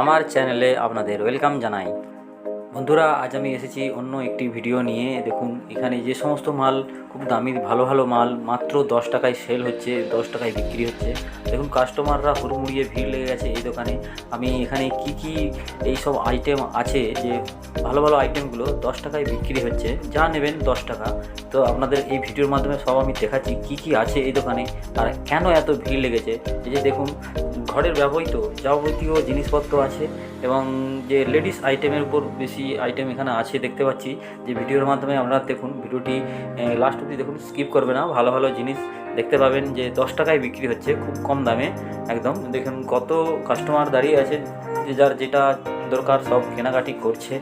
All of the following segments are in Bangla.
আমার চ্যানেলে আপনাদের ওয়েলকাম জানাই। বন্ধুরা, আজ আমি এসেছি অন্য একটি ভিডিও নিয়ে। দেখুন, এখানে যে সমস্ত মাল, খুব দামি, ভালো ভালো মাল, মাত্র দশ টাকায় সেল হচ্ছে, দশ টাকায় বিক্রি হচ্ছে। দেখুন কাস্টমাররা হুড়মুড়িয়ে ভিড় লেগে গেছে এই দোকানে। আমি এখানে কি কি এই সব আইটেম আছে যে, ভালো ভালো আইটেমগুলো দশ টাকায় বিক্রি হচ্ছে, যা নেবেন দশ টাকা। তো আপনাদের এই ভিডিওর মাধ্যমে সব আমি দেখাচ্ছি কি কি আছে এই দোকানে, আর কেন এত ভিড় লেগেছে। এই যে দেখুন, ঘরের ব্যবহৃত যাবতীয় জিনিসপত্র আছে, এবং যে লেডিস আইটেমের উপর বেশি আইটেম এখানে আছে, দেখতে পাচ্ছি। যে ভিডিওর মাধ্যমে আপনারা দেখুন, ভিডিওটি লাস্ট অবধি দেখুন স্কিপ করবে না। ভালো ভালো জিনিস দেখতে পাবেন যে দশ টাকায় বিক্রি হচ্ছে, খুব কম দামে, একদম। দেখুন কত কাস্টমার দাঁড়িয়ে আছে, যে যার যেটা দরকার সব কেনাকাটি করছে।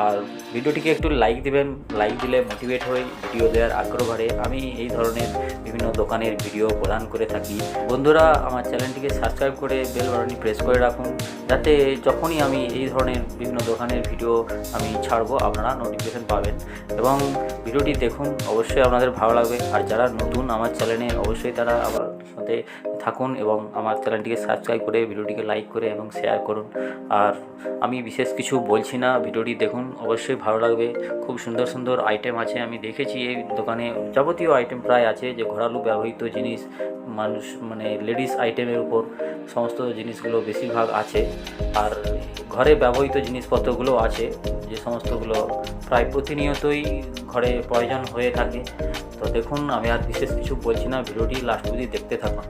আর ভিডিওটিকে একটু লাইক দিবেন লাইক দিলে মোটিভেট হই ভিডিও দেওয়ার আগ্রহ বাড়ে। আমি এই ধরনের বিভিন্ন দোকানের ভিডিও প্রদান করে থাকি। বন্ধুরা, আমার চ্যানেলটিকে সাবস্ক্রাইব করে বেল বাটনটি প্রেস করে রাখুন। যাতে যখনই আমি এই ধরনের বিভিন্ন দোকানের ভিডিও আমি ছাড়বো, আপনারা নোটিফিকেশন পাবেন। এবং ভিডিওটি দেখুন, অবশ্যই আপনাদের ভালো লাগবে। আর যারা নতুন আমার চ্যানেলে, অবশ্যই তারা আমার সাথে থাকুন এবং আমার চ্যানেলটিকে সাবস্ক্রাইব করে, ভিডিওটিকে লাইক করে এবং শেয়ার করুন। আর আমি বিশেষ কিছু বলছি না, ভিডিওটি দেখুন, অবশ্যই ভালো লাগবে। খুব সুন্দর সুন্দর আইটেম আছে, আমি দেখেছি এই দোকানে। যাবতীয় আইটেম প্রায় আছে, যে ঘোরালু ব্যবহৃত জিনিস, মানুষ মানে লেডিস আইটেমের উপর, সমস্ত জিনিসগুলো বেশিরভাগ আছে। আর ঘরে ব্যবহৃত জিনিসপত্রগুলো আছে, যে সমস্তগুলো প্রায় প্রতিনিয়তই ঘরে প্রয়োজন হয়ে থাকে। তো দেখুন, আমি আর বিশেষ কিছু বলছি না, ভিডিওটি লাস্ট অবধি দেখতে থাকুন।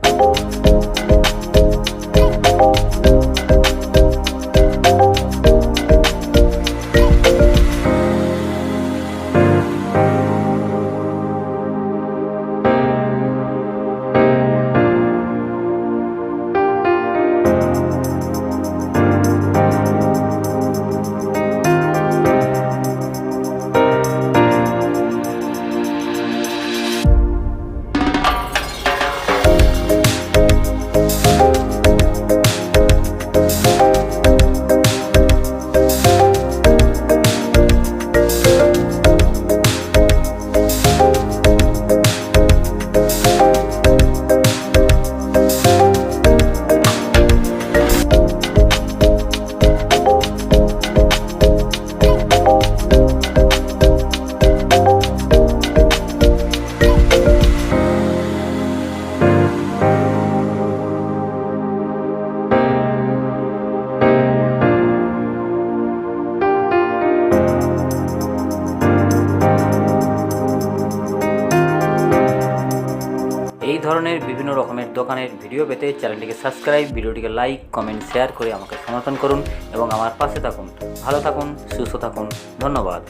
ধরনের বিভিন্ন রকমের দোকানের ভিডিও পেতে চ্যানেলটিকে সাবস্ক্রাইব, ভিডিওটিকে লাইক, কমেন্ট, শেয়ার করে আমাকে সমর্থন করুন এবং আমার পাশে থাকুন। ভালো থাকুন, সুস্থ থাকুন। ধন্যবাদ।